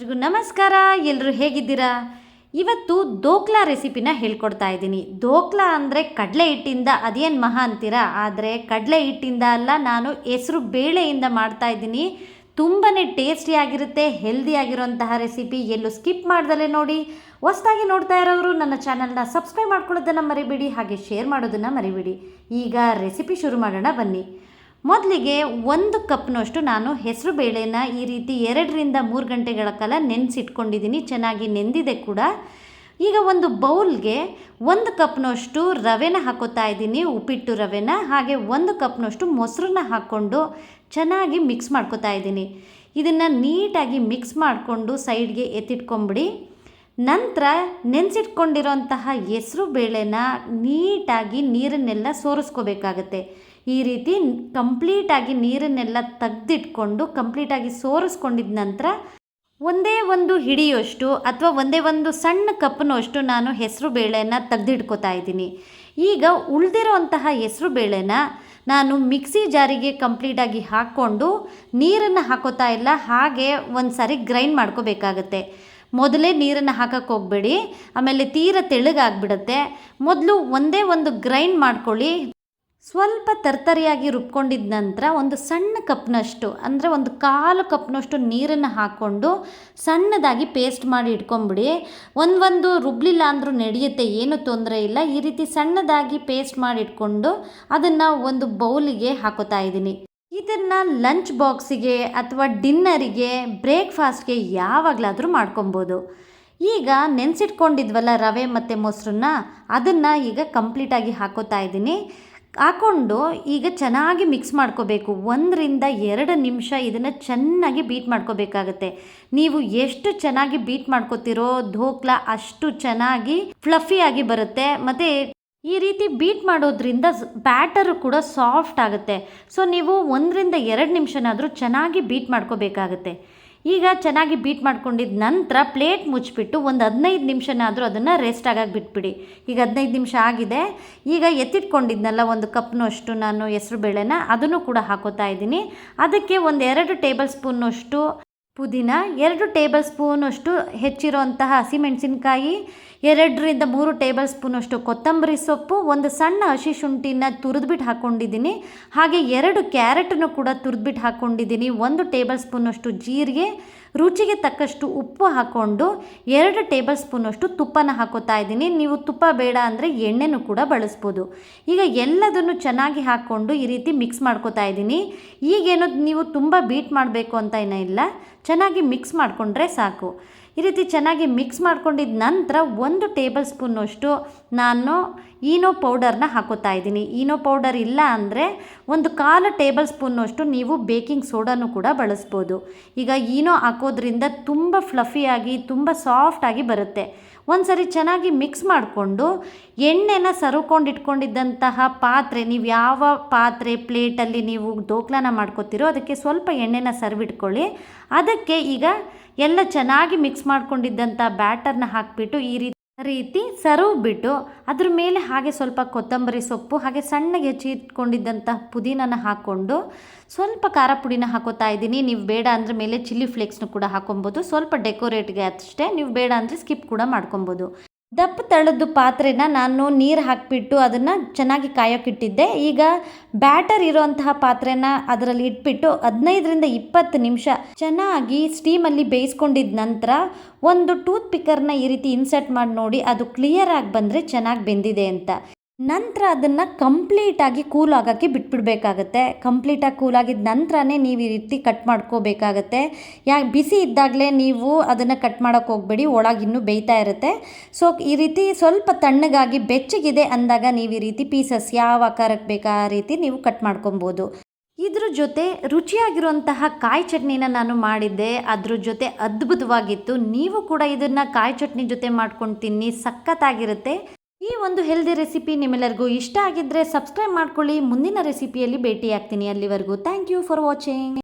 ಎಲ್ರಿಗೂ ನಮಸ್ಕಾರ ಎಲ್ಲರೂ ಹೇಗಿದ್ದೀರಾ? ಇವತ್ತು ದೋಕ್ಲಾ ರೆಸಿಪಿನ ಹೇಳ್ಕೊಡ್ತಾ ಇದ್ದೀನಿ. ದೋಕ್ಲಾ ಅಂದರೆ ಕಡಲೆ ಹಿಟ್ಟಿಂದ, ಅದೇನು ಮಹಾ ಅಂತೀರಾ? ಆದರೆ ಕಡಲೆ ಹಿಟ್ಟಿಂದ ಅಲ್ಲ, ನಾನು ಹೆಸರು ಬೇಳೆಯಿಂದ ಮಾಡ್ತಾ ಇದ್ದೀನಿ. ತುಂಬಾ ಟೇಸ್ಟಿಯಾಗಿರುತ್ತೆ ಹೆಲ್ದಿಯಾಗಿರುವಂತಹ ರೆಸಿಪಿ. ಎಲ್ಲೂ ಸ್ಕಿಪ್ ಮಾಡ್ದಲೇ ನೋಡಿ. ಹೊಸ್ದಾಗಿ ನೋಡ್ತಾ ಇರೋರು ನನ್ನ ಚಾನಲ್ನ ಸಬ್ಸ್ಕ್ರೈಬ್ ಮಾಡ್ಕೊಳ್ಳೋದನ್ನು ಮರಿಬೇಡಿ, ಹಾಗೆ ಶೇರ್ ಮಾಡೋದನ್ನು ಮರಿಬೇಡಿ. ಈಗ ರೆಸಿಪಿ ಶುರು ಮಾಡೋಣ ಬನ್ನಿ. ಮೊದಲಿಗೆ ಒಂದು ಕಪ್ನಷ್ಟು ನಾನು ಹೆಸರು ಬೇಳೆನ ಈ ರೀತಿ ಎರಡರಿಂದ ಮೂರು ಗಂಟೆಗಳ ಕಾಲ ನೆನೆಸಿಟ್ಕೊಂಡಿದ್ದೀನಿ, ಚೆನ್ನಾಗಿ ನೆಂದಿದೆ ಕೂಡ. ಈಗ ಒಂದು ಬೌಲ್ಗೆ ಒಂದು ಕಪ್ನಷ್ಟು ರವೆನ ಹಾಕೋತಾ ಇದ್ದೀನಿ, ಉಪ್ಪಿಟ್ಟು ರವೆನ, ಹಾಗೆ ಒಂದು ಕಪ್ನಷ್ಟು ಮೊಸರನ್ನ ಹಾಕ್ಕೊಂಡು ಚೆನ್ನಾಗಿ ಮಿಕ್ಸ್ ಮಾಡ್ಕೋತಾ ಇದ್ದೀನಿ. ಇದನ್ನು ನೀಟಾಗಿ ಮಿಕ್ಸ್ ಮಾಡಿಕೊಂಡು ಸೈಡ್ಗೆ ಎತ್ತಿಟ್ಕೊಂಬಿಡಿ. ನಂತರ ನೆನೆಸಿಟ್ಕೊಂಡಿರೋಂತಹ ಹೆಸರು ಬೇಳೆನ ನೀಟಾಗಿ ನೀರನ್ನೆಲ್ಲ ಸೋರಿಸ್ಕೋಬೇಕಾಗತ್ತೆ. ಈ ರೀತಿ ಕಂಪ್ಲೀಟಾಗಿ ನೀರನ್ನೆಲ್ಲ ತೆಗೆದಿಟ್ಕೊಂಡು ಕಂಪ್ಲೀಟಾಗಿ ಸೋರಿಸ್ಕೊಂಡಿದ ನಂತರ ಒಂದೇ ಒಂದು ಹಿಡಿಯೋಷ್ಟು ಅಥವಾ ಒಂದೇ ಒಂದು ಸಣ್ಣ ಕಪ್ನಷ್ಟು ನಾನು ಹೆಸರು ಬೇಳೆನ ತೆಗೆದಿಟ್ಕೋತಾ ಇದ್ದೀನಿ. ಈಗ ಉಳಿದಿರೋಂತಹ ಹೆಸರು ಬೇಳೆನ ನಾನು ಮಿಕ್ಸಿ ಜಾರಿಗೆ ಕಂಪ್ಲೀಟಾಗಿ ಹಾಕ್ಕೊಂಡು ನೀರನ್ನು ಹಾಕೋತಾ ಇಲ್ಲ, ಹಾಗೆ ಒಂದು ಸಾರಿ ಗ್ರೈಂಡ್ ಮಾಡ್ಕೋಬೇಕಾಗತ್ತೆ. ಮೊದಲೇ ನೀರನ್ನು ಹಾಕಕ್ಕೆ ಹೋಗಬೇಡಿ. ಆಮೇಲೆ ತೀರ ತೆಳ್ಳಗಾಗ್ಬಿಡುತ್ತೆ. ಮೊದಲು ಒಂದೇ ಒಂದು ಗ್ರೈಂಡ್ ಮಾಡ್ಕೊಳ್ಳಿ. ಸ್ವಲ್ಪ ತರ್ತರಿಯಾಗಿ ರುಬ್ಕೊಂಡಿದ ನಂತರ ಒಂದು ಸಣ್ಣ ಕಪ್ನಷ್ಟು, ಅಂದರೆ ಒಂದು ಕಾಲು ಕಪ್ನಷ್ಟು ನೀರನ್ನು ಹಾಕ್ಕೊಂಡು ಸಣ್ಣದಾಗಿ ಪೇಸ್ಟ್ ಮಾಡಿ ಇಟ್ಕೊಂಬಿಡಿ. ಒಂದೊಂದು ರುಬ್ಲಿಲ್ಲ ಅಂದರೂ ನಡೆಯುತ್ತೆ, ಏನು ತೊಂದರೆ ಇಲ್ಲ. ಈ ರೀತಿ ಸಣ್ಣದಾಗಿ ಪೇಸ್ಟ್ ಮಾಡಿ ಇಟ್ಕೊಂಡು ಅದನ್ನು ಒಂದು ಬೌಲಿಗೆ ಹಾಕೋತಾ ಇದ್ದೀನಿ ಇದನ್ನು ಲಂಚ್ ಬಾಕ್ಸಿಗೆ ಅಥವಾ ಡಿನ್ನರಿಗೆ, ಬ್ರೇಕ್ಫಾಸ್ಟ್ಗೆ ಯಾವಾಗಲಾದರೂ ಮಾಡ್ಕೊಬೋದು. ಈಗ ನೆನೆಸಿಟ್ಕೊಂಡಿದ್ವಲ್ಲ ರವೆ ಮತ್ತು ಮೊಸರನ್ನ, ಅದನ್ನು ಈಗ ಕಂಪ್ಲೀಟಾಗಿ ಹಾಕೋತಾ ಇದ್ದೀನಿ. ಹಾಕ್ಕೊಂಡು ಈಗ ಚೆನ್ನಾಗಿ ಮಿಕ್ಸ್ ಮಾಡ್ಕೋಬೇಕು. ಒಂದರಿಂದ ಎರಡು ನಿಮಿಷ ಇದನ್ನು ಚೆನ್ನಾಗಿ ಬೀಟ್ ಮಾಡ್ಕೋಬೇಕಾಗತ್ತೆ. ನೀವು ಎಷ್ಟು ಚೆನ್ನಾಗಿ ಬೀಟ್ ಮಾಡ್ಕೋತಿರೋ, ಧೋಕ್ಲಾ ಅಷ್ಟು ಚೆನ್ನಾಗಿ ಫ್ಲಫಿಯಾಗಿ ಬರುತ್ತೆ. ಮತ್ತು ಈ ರೀತಿ ಬೀಟ್ ಮಾಡೋದ್ರಿಂದ ಬ್ಯಾಟರು ಕೂಡ ಸಾಫ್ಟ್ ಆಗುತ್ತೆ. ಸೊ ನೀವು ಒಂದರಿಂದ ಎರಡು ನಿಮಿಷನಾದರೂ ಚೆನ್ನಾಗಿ ಬೀಟ್ ಮಾಡ್ಕೋಬೇಕಾಗುತ್ತೆ. ಈಗ ಚೆನ್ನಾಗಿ ಬೀಟ್ ಮಾಡ್ಕೊಂಡಿದ್ದ ನಂತರ ಪ್ಲೇಟ್ ಮುಚ್ಚಿಬಿಟ್ಟು ಒಂದು ಹದಿನೈದು ನಿಮಿಷನಾದರೂ ಅದನ್ನು ರೆಸ್ಟ್ ಆಗಾಗ ಬಿಟ್ಬಿಡಿ. ಈಗ ಹದಿನೈದು ನಿಮಿಷ ಆಗಿದೆ. ಈಗ ಎತ್ತಿಟ್ಕೊಂಡಿದ್ನಲ್ಲ ಒಂದು ಕಪ್ನಷ್ಟು ನಾನು ಹೆಸರು ಬೇಳೆನ, ಅದನ್ನು ಕೂಡ ಹಾಕೋತಾ ಇದ್ದೀನಿ. ಅದಕ್ಕೆ ಒಂದು ಎರಡು ಟೇಬಲ್ ಸ್ಪೂನಷ್ಟು ಪುದೀನ, ಎರಡು ಟೇಬಲ್ ಸ್ಪೂನಷ್ಟು ಹೆಚ್ಚಿರೋಂತಹ ಹಸಿಮೆಣಸಿನ್ಕಾಯಿ ಎರಡರಿಂದ ಮೂರು ಟೇಬಲ್ ಸ್ಪೂನಷ್ಟು ಕೊತ್ತಂಬರಿ ಸೊಪ್ಪು, ಒಂದು ಸಣ್ಣ ಹಸಿ ಶುಂಠಿನ ತುರಿದ್ಬಿಟ್ಟು ಹಾಕ್ಕೊಂಡಿದ್ದೀನಿ ಹಾಗೆ ಎರಡು ಕ್ಯಾರೆಟನ್ನು ಕೂಡ ತುರಿದ್ಬಿಟ್ಟು ಹಾಕ್ಕೊಂಡಿದ್ದೀನಿ ಒಂದು ಟೇಬಲ್ ಸ್ಪೂನಷ್ಟು ಜೀರಿಗೆ, ರುಚಿಗೆ ತಕ್ಕಷ್ಟು ಉಪ್ಪು ಹಾಕ್ಕೊಂಡು ಎರಡು ಟೇಬಲ್ ಸ್ಪೂನಷ್ಟು ತುಪ್ಪನ ಹಾಕೋತಾ ಇದ್ದೀನಿ. ನೀವು ತುಪ್ಪ ಬೇಡ ಅಂದರೆ ಎಣ್ಣೆನೂ ಕೂಡ ಬಳಸ್ಬೋದು. ಈಗ ಎಲ್ಲದನ್ನು ಚೆನ್ನಾಗಿ ಹಾಕ್ಕೊಂಡು ಈ ರೀತಿ ಮಿಕ್ಸ್ ಮಾಡ್ಕೋತಾ ಇದ್ದೀನಿ. ಈಗೇನೋ ನೀವು ತುಂಬ ಬೀಟ್ ಮಾಡಬೇಕು ಅಂತ ಏನೂ ಇಲ್ಲ. ಚೆನ್ನಾಗಿ ಮಿಕ್ಸ್ ಮಾಡಿಕೊಂಡ್ರೆ ಸಾಕು. ಈ ರೀತಿ ಚೆನ್ನಾಗಿ ಮಿಕ್ಸ್ ಮಾಡ್ಕೊಂಡಿದ್ದ ನಂತರ ಒಂದು ಟೇಬಲ್ ಸ್ಪೂನಷ್ಟು ನಾನು ಈನೋ ಪೌಡರ್ನ ಹಾಕೋತಾ ಇದ್ದೀನಿ. ಈನೋ ಪೌಡರ್ ಇಲ್ಲ ಅಂದರೆ ಒಂದು ಕಾಲು ಟೇಬಲ್ ಸ್ಪೂನಷ್ಟು ನೀವು ಬೇಕಿಂಗ್ ಸೋಡಾನು ಕೂಡ ಬಳಸ್ಬೋದು. ಈಗ ಈನೋ ಹಾಕೋದ್ರಿಂದ ತುಂಬ ಫ್ಲಫಿಯಾಗಿ ತುಂಬ ಸಾಫ್ಟಾಗಿ ಬರುತ್ತೆ. ಒಂದು ಸರಿ ಚೆನ್ನಾಗಿ ಮಿಕ್ಸ್ ಮಾಡಿಕೊಂಡು ಎಣ್ಣೆನ ಇಟ್ಕೊಂಡಿದ್ದಂತಹ ಪಾತ್ರೆ, ನೀವು ಯಾವ ಪಾತ್ರೆ ಪ್ಲೇಟಲ್ಲಿ ನೀವು ದೋಕ್ಲನ ಮಾಡ್ಕೋತೀರೋ ಅದಕ್ಕೆ ಸ್ವಲ್ಪ ಎಣ್ಣೆನ ಸರ್ವಿಟ್ಕೊಳ್ಳಿ ಅದಕ್ಕೆ ಈಗ ಎಲ್ಲ ಚೆನ್ನಾಗಿ ಮಿಕ್ಸ್ ಮಾಡ್ಕೊಂಡಿದ್ದಂಥ ಬ್ಯಾಟರ್ನ ಹಾಕಿಬಿಟ್ಟು ಈ ರೀತಿ ರೀತಿ ಸರ್ವ್ ಬಿಟ್ಟು ಅದ್ರ ಮೇಲೆ ಹಾಗೆ ಸ್ವಲ್ಪ ಕೊತ್ತಂಬರಿ ಸೊಪ್ಪು, ಹಾಗೆ ಸಣ್ಣಗೆ ಹೆಚ್ಚಿಟ್ಕೊಂಡಿದ್ದಂಥ ಪುದೀನನ ಹಾಕ್ಕೊಂಡು ಸ್ವಲ್ಪ ಖಾರ ಪುಡಿನ ಹಾಕೋತಾ ಇದ್ದೀನಿ. ನೀವು ಬೇಡ ಅಂದರೆ ಮೇಲೆ ಚಿಲ್ಲಿ ಫ್ಲೇಕ್ಸ್ನು ಕೂಡ ಹಾಕೊಬೋದು. ಸ್ವಲ್ಪ ಡೆಕೋರೇಟ್ಗೆ ಅಷ್ಟೇ. ನೀವು ಬೇಡ ಅಂದರೆ ಸ್ಕಿಪ್ ಕೂಡ ಮಾಡ್ಕೊಬೋದು. ದಪ್ಪ ತಳದ್ದು ಪಾತ್ರೆನ ನಾನು ನೀರು ಹಾಕಿಬಿಟ್ಟು ಅದನ್ನು ಚೆನ್ನಾಗಿ ಕಾಯೋಕ್ಕಿಟ್ಟಿದ್ದೆ ಈಗ ಬ್ಯಾಟರ್ ಇರೋಂತಹ ಪಾತ್ರೆನ ಅದರಲ್ಲಿ ಇಟ್ಬಿಟ್ಟು ಹದಿನೈದರಿಂದ ಇಪ್ಪತ್ತು ನಿಮಿಷ ಚೆನ್ನಾಗಿ ಸ್ಟೀಮಲ್ಲಿ ಬೇಯಿಸ್ಕೊಂಡಿದ್ದ ನಂತರ ಒಂದು ಟೂತ್ ಪಿಕ್ಕರ್ನ ಈ ರೀತಿ ಇನ್ಸರ್ಟ್ ಮಾಡಿ ನೋಡಿ ಅದು ಕ್ಲಿಯರ್ ಆಗಿ ಬಂದರೆ ಚೆನ್ನಾಗಿ ಬೆಂದಿದೆ ಅಂತ. ನಂತರ ಅದನ್ನು ಕಂಪ್ಲೀಟಾಗಿ ಕೂಲ್ ಆಗೋಕ್ಕೆ ಬಿಟ್ಬಿಡ್ಬೇಕಾಗತ್ತೆ. ಕಂಪ್ಲೀಟಾಗಿ ಕೂಲ್ ಆಗಿದ ನಂತರನೇ ನೀವು ಈ ರೀತಿ ಕಟ್ ಮಾಡ್ಕೋಬೇಕಾಗತ್ತೆ. ಯಾ, ಬಿಸಿ ಇದ್ದಾಗಲೇ ನೀವು ಅದನ್ನು ಕಟ್ ಮಾಡೋಕ್ಕೆ ಹೋಗಬೇಡಿ, ಒಳಗೆ ಇನ್ನೂ ಬೇಯ್ತಾ ಇರುತ್ತೆ. ಸೊ ಈ ರೀತಿ ಸ್ವಲ್ಪ ತಣ್ಣಗಾಗಿ ಬೆಚ್ಚಗಿದೆ ಅಂದಾಗ ನೀವು ಈ ರೀತಿ ಪೀಸಸ್ ಯಾವ ಆಕಾರಕ್ಕೆ ಬೇಕಾ ಆ ರೀತಿ ನೀವು ಕಟ್ ಮಾಡ್ಕೊಬೋದು. ಇದ್ರ ಜೊತೆ ರುಚಿಯಾಗಿರುವಂತಹ ಕಾಯಿ ಚಟ್ನಿನ ನಾನು ಮಾಡಿದ್ದೆ. ಅದ್ರ ಜೊತೆ ಅದ್ಭುತವಾಗಿತ್ತು. ನೀವು ಕೂಡ ಇದನ್ನು ಕಾಯಿ ಚಟ್ನಿ ಜೊತೆ ಮಾಡ್ಕೊಂಡು ತಿನ್ನಿ, ಸಖತ್ತಾಗಿರುತ್ತೆ. ಈ ಒಂದು ಹೆಲ್ದಿ ರೆಸಿಪಿ ನಿಮ್ಮೆಲ್ಲರಿಗೂ ಇಷ್ಟ ಆಗಿದ್ದರೆ ಸಬ್ಸ್ಕ್ರೈಬ್ ಮಾಡ್ಕೊಳ್ಳಿ. ಮುಂದಿನ ರೆಸಿಪಿಯಲ್ಲಿ ಭೇಟಿ ಆಗ್ತೀನಿ ಅಲ್ಲಿವರೆಗೂ. Thank you for watching